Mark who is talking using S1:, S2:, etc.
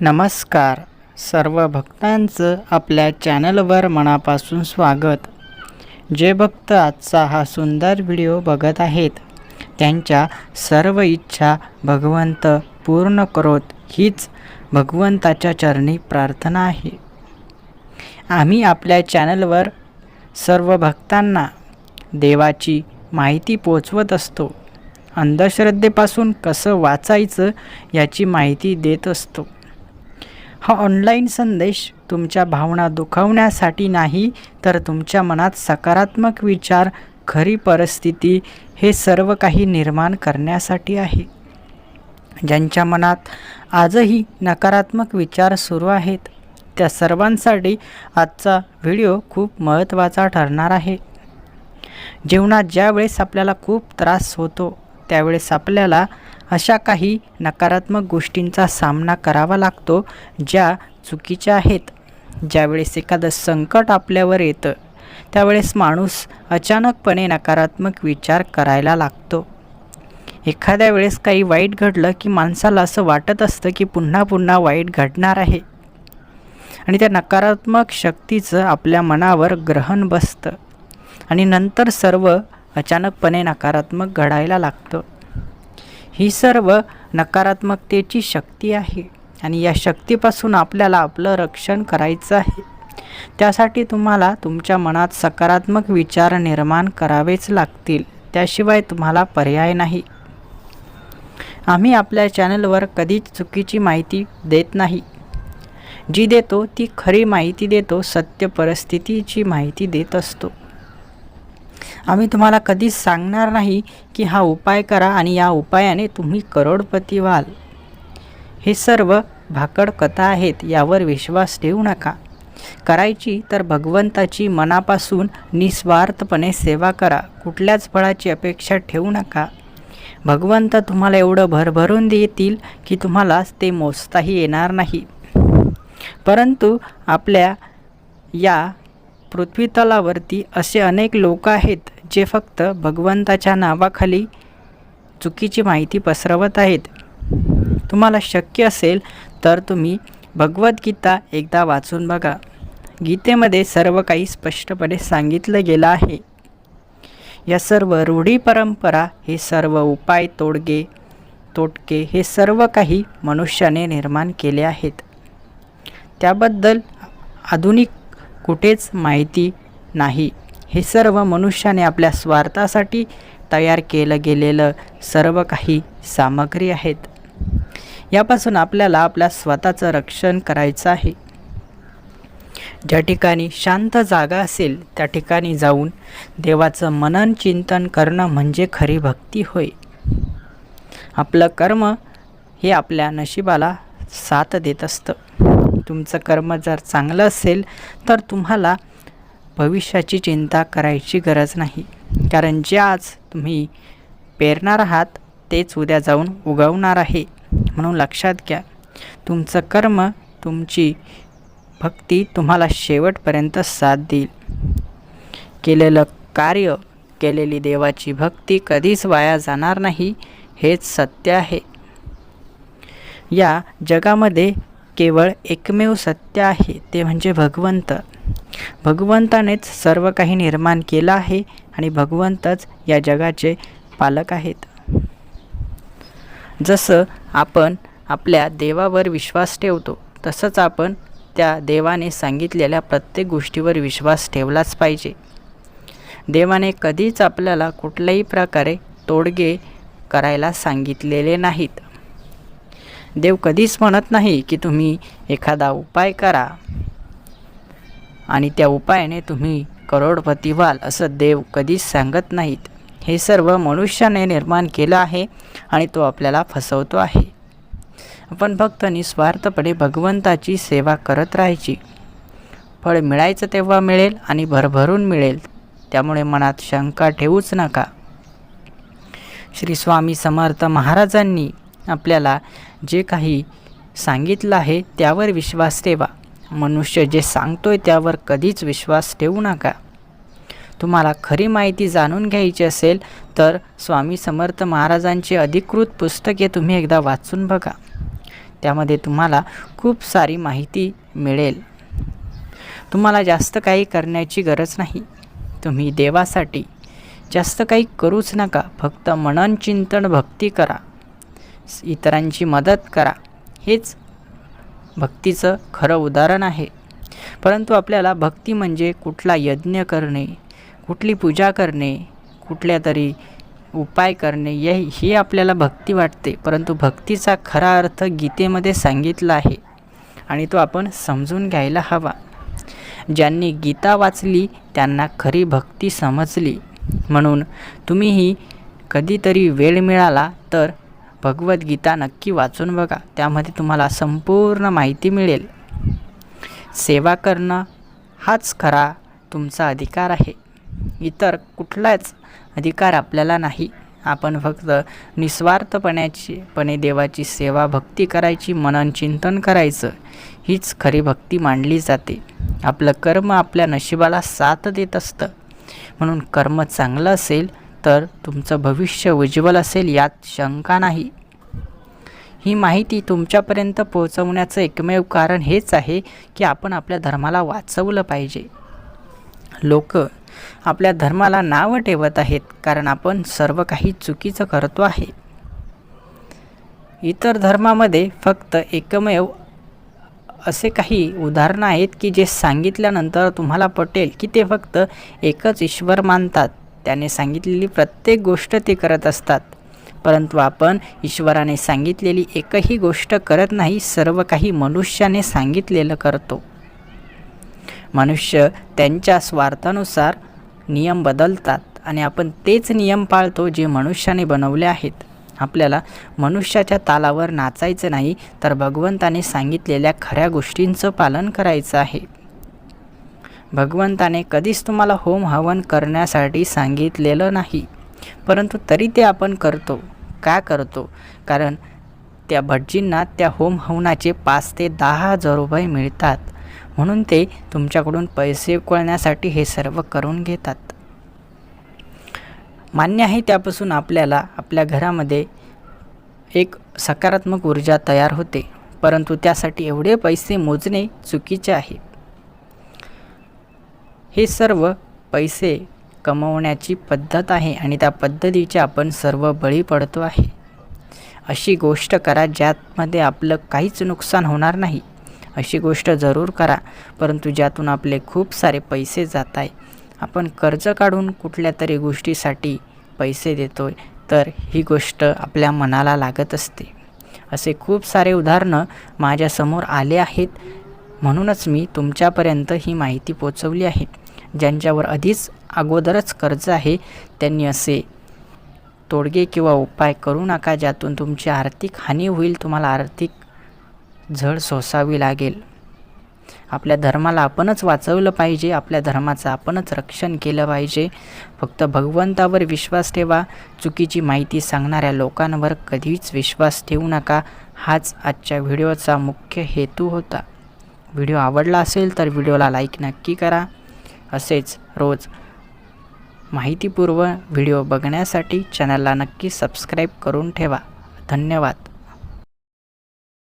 S1: नमस्कार. सर्व भक्तांचं आपल्या चॅनलवर मनापासून स्वागत. जे भक्त आजचा हा सुंदर व्हिडिओ बघत आहेत त्यांच्या सर्व इच्छा भगवंत पूर्ण करोत हीच भगवंताच्या चरणी प्रार्थना आहे. आम्ही आपल्या चॅनलवर सर्व भक्तांना देवाची माहिती पोचवत असतो. अंधश्रद्धेपासून कसं वाचायचं याची माहिती देत असतो. हा ऑनलाईन संदेश तुमच्या भावना दुखावण्यासाठी नाही तर तुमच्या मनात सकारात्मक विचार खरी परिस्थिती हे सर्व काही निर्माण करण्यासाठी आहे. ज्यांच्या मनात आजही नकारात्मक विचार सुरू आहेत त्या सर्वांसाठी आजचा व्हिडिओ खूप महत्त्वाचा ठरणार आहे. जीवनात ज्यावेळेस आपल्याला खूप त्रास होतो त्यावेळेस आपल्याला अशा काही नकारात्मक गोष्टींचा सामना करावा लागतो ज्या चुकीच्या आहेत. ज्यावेळेस एखादं संकट आपल्यावर येतं त्यावेळेस माणूस अचानकपणे नकारात्मक विचार करायला लागतो. एखाद्या वेळेस काही वाईट घडलं की माणसाला असं वाटत असतं की पुन्हा पुन्हा वाईट घडणार आहे. आणि त्या नकारात्मक शक्तीचं आपल्या मनावर ग्रहण बसतं. आणि नंतर सर्व अचानकपणे नकारात्मक घडायला लागतं. ही सर्व नकारात्मकतेची शक्ती आहे. आणि या शक्तीपासून आपल्याला आपलं रक्षण करायचं आहे. त्यासाठी तुम्हाला तुमच्या मनात सकारात्मक विचार निर्माण करावेच लागतील. त्याशिवाय तुम्हाला पर्याय नाही. आम्ही आपल्या चॅनलवर कधीच चुकीची माहिती देत नाही. जी देतो ती खरी माहिती देतो सत्य परिस्थितीची माहिती देत असतो. आम्ही तुम्हाला कधीच सांगणार नाही की हा उपाय करा आणि या उपायाने तुम्ही करोडपती व्हाल. हे सर्व भाकड कथा आहेत यावर विश्वास ठेवू नका. करायची तर भगवंताची मनापासून निस्वार्थपणे सेवा करा कुठल्याच फळाची अपेक्षा ठेवू नका. भगवंत तुम्हाला एवढं भरभरून देतील की तुम्हाला ते मोजताही येणार नाही. परंतु आपल्या या पृथ्वीतलावरती असे अनेक लोक आहेत जे फक्त भगवंताच्या नावाखाली चुकीची माहिती पसरवत आहेत. तुम्हाला शक्य असेल तर तुम्ही भगवद्गीता एकदा वाचून बघा. गीतेमध्ये सर्व काही स्पष्टपणे सांगितलं गेलं आहे. या सर्व रूढी परंपरा हे सर्व उपाय तोडगे तोटके हे सर्व काही मनुष्याने निर्माण केले आहेत. त्याबद्दल आधुनिक कुठेच माहिती नाही. हे सर्व मनुष्याने आपल्या स्वार्थासाठी तयार केलं गेलेलं सर्व काही सामग्री आहेत. यापासून आपल्याला आपल्या स्वतःचं रक्षण करायचं आहे. ज्या ठिकाणी शांत जागा असेल त्या ठिकाणी जाऊन देवाचं मनन चिंतन करणं म्हणजे खरी भक्ती होय. आपलं कर्म हे आपल्या नशिबाला साथ देत असतं. तुमचं कर्म जर चांगलं असेल तर तुम्हाला भविष्याची चिंता करायची गरज नाही. कारण जे आज तुम्ही पेरणार आहात तेच उद्या जाऊन उगवणार आहे. म्हणून लक्षात घ्या तुमचं कर्म तुमची भक्ती तुम्हाला शेवटपर्यंत साथ देईल. केलेलं कार्य केलेली देवाची भक्ती कधीच वाया जाणार नाही हेच सत्य आहे. या जगामध्ये केवळ एकमेव सत्य आहे ते म्हणजे भगवंत. भगवंतानेच सर्व काही निर्माण केलं आहे आणि भगवंतच या जगाचे पालक आहेत. जसं आपण आपल्या देवावर विश्वास ठेवतो तसंच आपण त्या देवाने सांगितलेल्या प्रत्येक गोष्टीवर विश्वास ठेवलाच पाहिजे. देवाने कधीच आपल्याला कुठल्याही प्रकारे तोडगे करायला सांगितलेले नाहीत. देव कधीच म्हणत नाही की तुम्ही एखादा उपाय करा. आणि त्या उपायाने तुम्ही करोडपती व्हाल असं देव कधीच सांगत नाहीत. हे सर्व मनुष्याने निर्माण केलं आहे आणि तो आपल्याला फसवतो आहे. आपण फक्त निस्वार्थपणे भगवंताची सेवा करत राहायची. फळ मिळायचं तेव्हा मिळेल आणि भरभरून मिळेल. त्यामुळे मनात शंका ठेवूच नका. श्री स्वामी समर्थ महाराजांनी आपल्याला जे काही सांगितलं आहे त्यावर विश्वास ठेवा. मनुष्य जे सांगतोय त्यावर कधीच विश्वास ठेवू नका. तुम्हाला खरी माहिती जाणून घ्यायची असेल तर स्वामी समर्थ महाराजांचे अधिकृत पुस्तके तुम्ही एकदा वाचून बघा. त्यामध्ये तुम्हाला खूप सारी माहिती मिळेल. तुम्हाला जास्त काही करण्याची गरज नाही. तुम्ही देवासाठी जास्त काही करूच नका. फक्त मनन चिंतन भक्ती करा. इतरांची मदत करा. हेच भक्तीचं खरं उदाहरण आहे. परंतु आपल्याला भक्ती म्हणजे कुठला यज्ञ करणे कुठली पूजा करणे कुठल्या तरी उपाय करणे हे ही आपल्याला भक्ती वाटते. परंतु भक्तीचा खरा अर्थ गीतेमध्ये सांगितला आहे आणि तो आपण समजून घ्यायला हवा. ज्यांनी गीता वाचली त्यांना खरी भक्ती समजली. म्हणून तुम्हीही कधीतरी वेळ मिळाला तर भगवद्गीता नक्की वाचून बघा. त्यामध्ये तुम्हाला संपूर्ण माहिती मिळेल. सेवा करणं हाच खरा तुमचा अधिकार आहे. इतर कुठलाच अधिकार आपल्याला नाही. आपण फक्त निस्वार्थपणाची पणे देवाची सेवा भक्ती करायची मनन चिंतन करायचं हीच खरी भक्ती मांडली जाते. आपलं कर्म आपल्या नशिबाला साथ देत असतं. म्हणून कर्म चांगलं असेल तर तुमचं भविष्य उज्ज्वल असेल यात शंका नाही. ही माहिती तुमच्यापर्यंत पोहोचवण्याचं एकमेव कारण हेच आहे की आपण आपल्या धर्माला वाचवलं पाहिजे. लोक आपल्या धर्माला नावं ठेवत आहेत कारण आपण सर्व काही चुकीचं करतो आहे. इतर धर्मामध्ये फक्त एकमेव असे काही उदाहरणं आहेत की जे सांगितल्यानंतर तुम्हाला पटेल की ते फक्त एकच ईश्वर मानतात. त्याने सांगितलेली प्रत्येक गोष्ट ते करत असतात. परंतु आपण ईश्वराने सांगितलेली एकही गोष्ट करत नाही सर्व काही मनुष्याने सांगितलेलं करतो. मनुष्य त्यांच्या स्वार्थानुसार नियम बदलतात आणि आपण तेच नियम पाळतो जे मनुष्याने बनवले आहेत. आपल्याला मनुष्याच्या तालावर नाचायचं नाही तर भगवंताने सांगितलेल्या खऱ्या गोष्टींचं पालन करायचं आहे. भगवंताने कधीच तुम्हाला होम हवन करण्यासाठी सांगितलेलं नाही. परंतु तरी ते आपण करतो. का करतो? कारण त्या भटजींना त्या होम हवनाचे पाच ते दहा हजार रुपये मिळतात. म्हणून ते तुमच्याकडून पैसे उकळण्यासाठी हे सर्व करून घेतात. मान्य आहे त्यापासून आपल्याला आपल्या घरामध्ये एक सकारात्मक ऊर्जा तयार होते. परंतु त्यासाठी एवढे पैसे मोजणे चुकीचे आहे. हे सर्व पैसे कमवण्याची पद्धत आहे आणि त्या पद्धतीचे आपण सर्व बळी पडतो आहे. अशी गोष्ट करा ज्यामध्ये आपलं काहीच नुकसान होणार नाही. अशी गोष्ट जरूर करा परंतु ज्यातून आपले खूप सारे पैसे जात आहे आपण कर्ज काढून कुठल्या तरी गोष्टीसाठी पैसे देतो आहे तर ही गोष्ट आपल्या मनाला लागत असते. असे खूप सारे उदाहरणं माझ्यासमोर आले आहेत. म्हणूनच मी तुमच्यापर्यंत ही माहिती पोचवली आहे. ज्यांच्यावर आधीच अगोदरच कर्ज आहे त्यांनी असे तोडगे किंवा उपाय करू नका ज्यातून तुमची आर्थिक हानी होईल तुम्हाला आर्थिक झळ सोसावी लागेल. आपल्या धर्माला आपणच वाचवलं पाहिजे आपल्या धर्माचं आपणच रक्षण केलं पाहिजे. फक्त भगवंतावर विश्वास ठेवा. चुकीची माहिती सांगणाऱ्या लोकांवर कधीच विश्वास ठेवू नका. हाच आजच्या व्हिडिओचा मुख्य हेतू होता. व्हिडिओ आवडला असेल तर व्हिडिओला लाईक नक्की करा. असेच रोज माहितीपूर्व व्हिडिओ बघण्यासाठी चॅनलला नक्की सबस्क्राईब करून ठेवा. धन्यवाद.